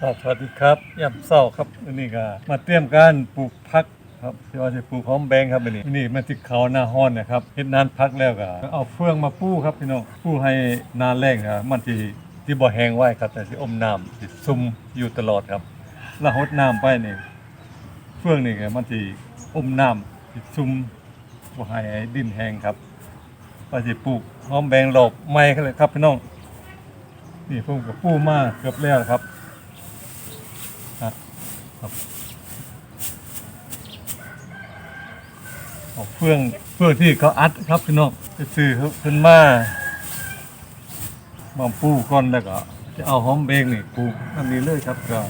ครับสวัสดีครับยามเศร้าครับวันนี้ก็มาเตรียมการปลูกพักครับที่ว่าจะปลูกหอมแบงครับวันนี้วันนี้มันที่เขาหน้าฮ้อนนะครับเฮ็ดนานพักแล้วก็เอาเฟืองมาปูครับพี่น้องปูให้นานแรงครับมันที่ที่บ่แห้งไว้ครับ แต่สิอมน้ำสิซุ่มอยู่ตลอดครับแล้วหดน้ำไปนี่เฟืองนี่ก็มันที่อมน้ำสิซุ่มบ่ให้ดินแห้งครับว่าสิปลูกหอมแบงหลบไม้กันเลยครับพี่น้องนี่ผมกับปูมาเกือบแล้วครับ ครับครับเอาเฟื่องเฟื่องที่เขาอัดครับพี่น้องจะซื้อเขาขึ้นมามาปลูกก่อนแล้วก็จะเอาหอมเบงนี่ปลูกอันนี้เลยครับก็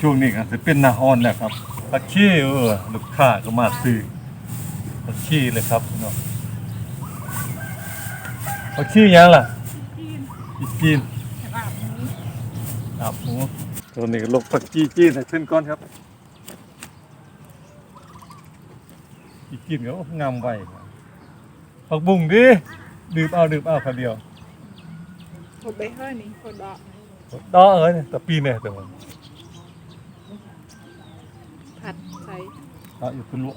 ช่วงนี้ก็จะเป็นหนาฮอนแล้วครับผักชีเออลูกค้าก็มาซื้อผักชีเลยครับพี่น้องผักชียังล่ะอีกจีนครับหมู ตัวนี้ลงผักจีจีนให้ขึ้นก่อนครับจีจีนก็งามไว้ครับผักบุ้งดิดื่มเอาดื่มเอาคนเดียวคนไปให้นี่คนดอกดอเอ้ยแต่ปีเนี่ยแต่ว่าผัดใส่เอาอยู่ขึ้นลวก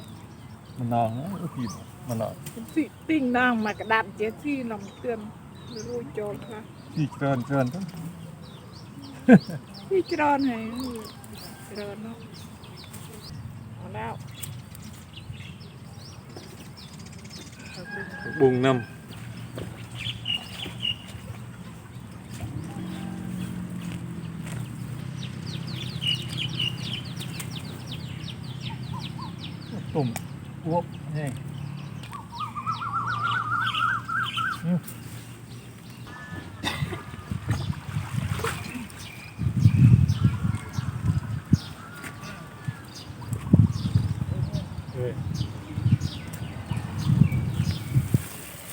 มันนาวนะเอาปีมันนาวสิติ้งนางมากระดาษเจ๊ที่ลำเตือนไม่รู้โจทย์ค่ะที่เกินเกินทั้ง ที่จรอนให้จรอนเนาะเอาแล้ว ผักบุ้งนำตุ่มอ้วบแ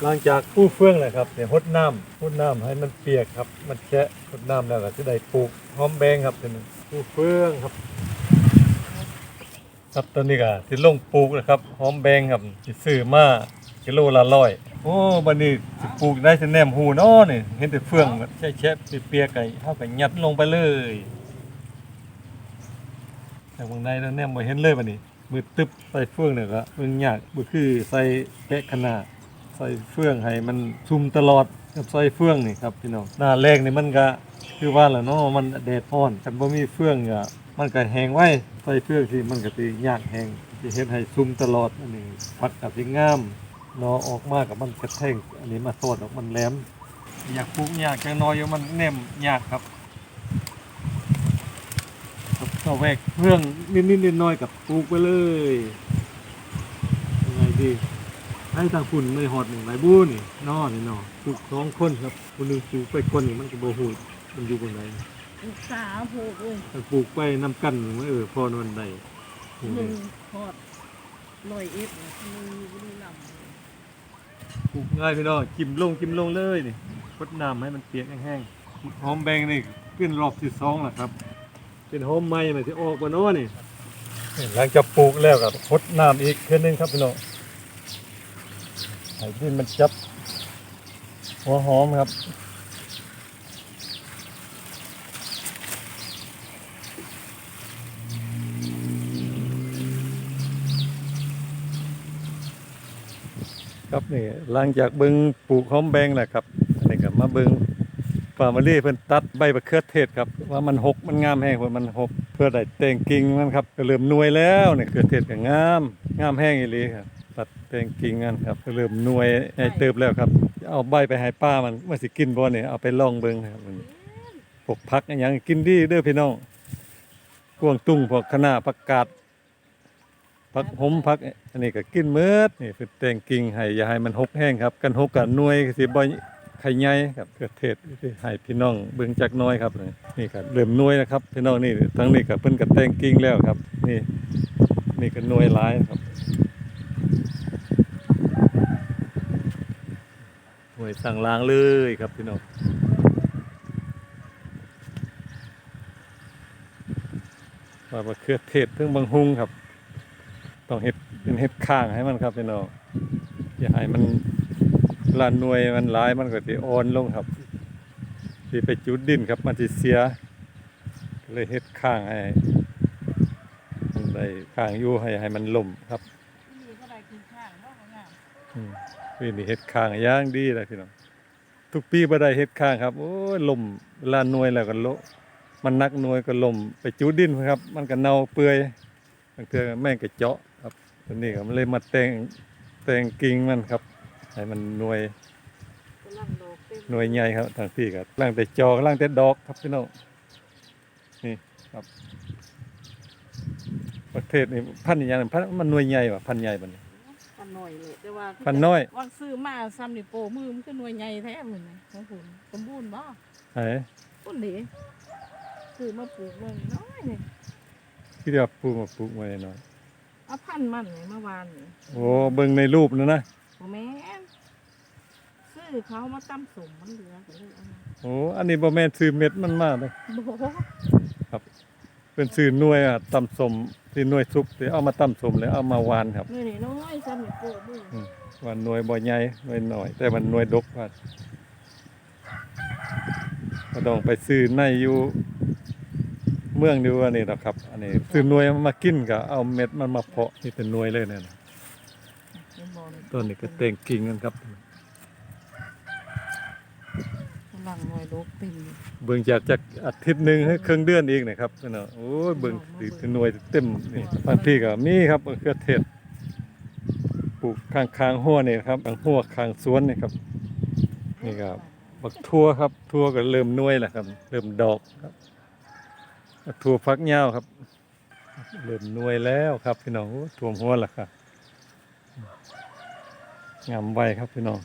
หลังจากปูเฟื่องเลยครับเนี่ยหดน้ำหดน้ำให้มันเปียกครับ มันแฉะหดน้ำแล้วก็จะได้ปลูกหอมแบงครับเป็นปูเฟื่องครับครับตอนนี้ก็สิลงปลูกนะครับหอมแบงครับสิซื้อมากิโลละร้อยโอ้บัดนี้สิปลูกได้สิแนมหูเนาะนี่เห็นแต่เฟื่องแฉะๆเปียกๆไก่เฮาก็ยัดลงไปเลยแต่บางในแล้วแนมบ่เห็นเลยบัดนี้ มือตึบใส่เฟืองเนี่ยก็มันยากบ่คือใส่แปะขนาดใส่เฟืองให้มันซุ่มตลอดกับใส่เฟืองนี่ครับพี่น้องหน้าแรกนี่มันก็คือว่าแหละเนาะมันแดดร้อนคันบ่มีเฟืองก็มันก็แห้งไว้ใส่เฟืองที่มันก็สิยากแห้งสิเฮ็ดให้ซุ่มตลอดอันนี้ผักก็สิงามเนาะออกมากับมันกระแทงอันนี้มาทอดออกมันแหลมอยากปลูกยากจังน้อยอยู่มันแนมยากครับ ก็แวกเรื่องนิดๆน้อยๆกับปลูกไปเลยยังไงดีให้ทางคุณไม่หอดหนึ่งไรบูนี่นอนี่นอปลูกสองคนครับคนหนึงปลูกไปคนนี่มันก็บ่ฮู้มันอยู่บนไหนลูกสาวผูกเลยถ้าปลูกไปนำกันมันเออพอนวันใดฮู้หเลนึ่ยงทอดลอยเอ็ดมือบุรีรัมย์ปลูกง่ายพี่น้องจิ้มลงจิ้มลงเลยนี่พดน้ำให้มันเปียกแห้งๆหอมแบงนี่ขึ้นรอบที่สองแล้วครับ เป็นหอมใหม่มันสิออกบ่เนาะนี่หลังจากปลูกแล้วก็พดน้ำอีกเทื่อนึงครับพี่น้องให้ดินมันจับ หัวหอมครับครับนี่หลังจากเบิงปลูกหอมแบงแหละครับอันนี้ก็มาเบิง ฟาร์มารี่เพิ่นตัดใบมะเขือเทศครับว่ามันหกมันงามแห้งเพิ่นมันหกเพื่อได้แต่งกิ่งมันครับก็เริ่มนวยแล้วเนี่ยเขือเทศก็งามงามแห้งอีหลีครับตัดแต่งกิ่งกันครับก็เริ่มนวยให้เติบแล้วครับเอาใบไปให้ป้ามันว่าสิกินบ่เนี่ยเอาไปลองเบิ่งครับมันพวกผักอหยังกินดีเด้อพี่น้องกวางตุ้งพวกคะน้าผักกาดผักหมผักอันนี้ก็กินเมืดนี่คือแต่งกิ่งให้อย่าให้มันหกแห้งครับ กันหกกันนวยสิบ่ ไข่ใหญ่ครับเกิดเทศให้พี่น้องเบิ่งจักน้อยครับนี่ก็เริ่มน่วยแล้วครับพี่น้องนี่ทั้งนี้ก็เพิ่นก็แต่งกิ่งแล้วครับ นี่นี่ก็น่วยหลายครับหน่วยสั่งล้างเลยครับพี่น้องว่าบะเขือเทศถึงบางฮุงครับ ต้องเฮ็ดเป็นเฮ็ดข้างให้มันครับพี่น้องอย่าให้มัน ลานหน่วยมันหลายมันก็สิอ่อนลงครับสิไปจุดดินครับมันสิเสียเลยเฮ็ดข้างให้ได้ข้างอยู่ให้ให้มันล่มครับที่นี่ก็ได้กินข้างเนาะงามอืมปีนี้เฮ็ดข้างย่างดีเลยพี่น้องทุกปีบ่ได้เฮ็ดข้างครับโอ้ยล่มลาหน่วยแล้วก็โลมันนักหน่วยก็ล่มไปจุดินครับ มันก็เน่าเปื่อยบางเทื่อแม่งก็เจาะครับตัวนี้ก็มันเลยมาแต่งแต่งกิ่งมันครับ ให้มันหน่วยกำลังดอกเต็มหน่วยใหญ่ครับทางพี่ก็ล่างแต่จอกล่างแต่ดอกครับพี่น้องนี่ครับ ประเทศนี่พันธุ์อหย่างนั้นพันธุ์มันหน่วยใหญ่ว่ะพันธุ์ใหญ่บัดนี้พันหน่อยเลยแต่ว่าพันน้อยวังซื้อมาซ้ำนี่โปมือมันก็หน่วยใหญ่แท้เหมือนกันของคุณสมบูรณ์บ่ไอ้ปุ่นดีซื้อมาปลูกเบิ่งน้อยนี่ที่เรียกว่าปลูกมาปลูกไว้หน่อยเอาพันธุ์มันนี่เมื่อวานนี่โอ้เบิ่งในรูปนั่นนะ บ่แม่นซื้อเขามาตำสมมันเหลือก็เลยเอามาโอ้อันนี้บ่แม่นซื้อเม็ดมันมาเลยบ่เป็นซื้อหน่วยอะตำสมที่หน่วยซุปที่เอามาตำสมแล้วเอามาหวานครับนี่นี่น้อยซ้ำนี่โปมืออืมว่าหน่วยบ่ใหญ่หน่วยน้อย แต่มันหน่วยดกว่าก็ต้องไปซื้อในอยู่เมืองดูอันนี้นะครับ อันนี้ซื้อหน่วยมากินก็เอาเม็ดมันมาเพาะนี่เป็นหน่วยเลยเนี่ยนะเป็นบ่ ต้นนี้ก็เต่งกิ่งกันครับกำลังหน่วยดอกเต็มอยู่เบิ่งจากจากอาทิตย์หนึงให้ครึ่งเดือนอีกนะครับเนาะโอ้ยเบิ่งสิถึงหน่วยเต็มนี่บางพี่ก็มีครับมะเขือเทศปลูกข้างๆหัวนี่ครับข้างหัวข้างสวนนี่ครับ นี่ครับบักทั่วครับทั่วก็เริ่มหน่วยแล้วครับ เริ่มดอกครับบักทั่วฟักยาวครับ เริ่มหน่วยแล้วครับพี่น้องโอ้ท่วมหัวแล้วครับ งามไวครับพี่น้อง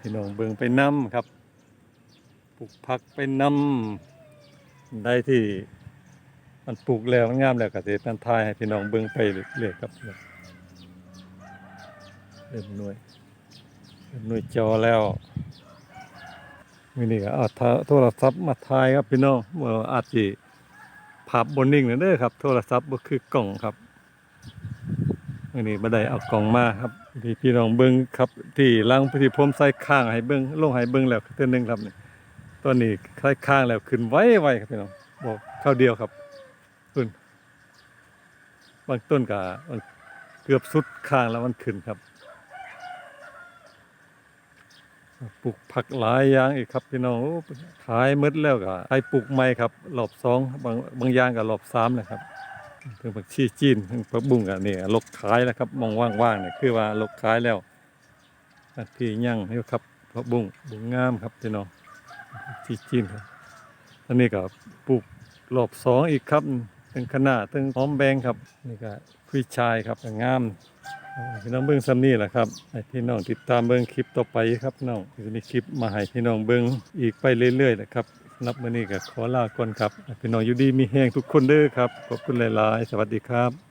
พี่น้องเบิ่งไปนํครับปลูกผักไปนํได้ที่ มันปลูกแล้วมันงามแล้วก็สิมันทายให้พี่น้องเบิ่งไปเรื่อยๆครับเริ่มหน่วยเริ่มหน่วยจอแล้วมินี่ก็เอาโทรโทรศัพท์มาถ่ายครับพี่น้องเมื่ออาจจะภาพบนนิ่งนั่นเด้อครับ โทรศัพท์ก็คือกล่องครับ มินี่บ่ไดเอากล่องมาครับที่พี่น้องเบิ่งครับ ที่ล้างที่ผมใส่ข้างให้เบิ่งลงให้เบิ่งแล้วเทื่อหนึงครับนี่ตอนนี้คล้ายข้างแล้วขึ้นไวไวครับพี่น้องบอกเข้าวเดียวครับขึ้นบางต้นก็เกือบสุดข้างแล้วมันขึ้นครับปลูกผักหลายอย่างอีกครับพี่น้องขายหมดแล้วก็ขายปลูกใหม่ครับรอบสองบางบางอย่างก็รอบสามนะครับ ถึงผักชีจีนถึงผักบุ้งก็นี่ลกขายแล้วครับมองว่างๆเนี่ยคือว่าลกขายแล้วอันที่ยั่งนี่ครับผักบุ้งบุ้งงามครับพี่น้องชีจีนครับอันนี้ก็ปลูกรอบสองอีกครับถึงขนาดถึงหอมแบงครับนี่ก็คุยชายครับงามพี่น้องเบิ้งซ้ำนี่แหละครับให้พี่น้องติดตามเบิ้งคลิปต่อไปครับน้องจะมีคลิปมาให้พี่น้องเบิ้งอีกไปเรื่อยๆนะครับ รับมือนี้ก็ขอลาก่อนครับพี่น้องอยู่ดีมีแห้งทุกคนเด้อครับขอบคุณหลาย ๆ สวัสดีครับ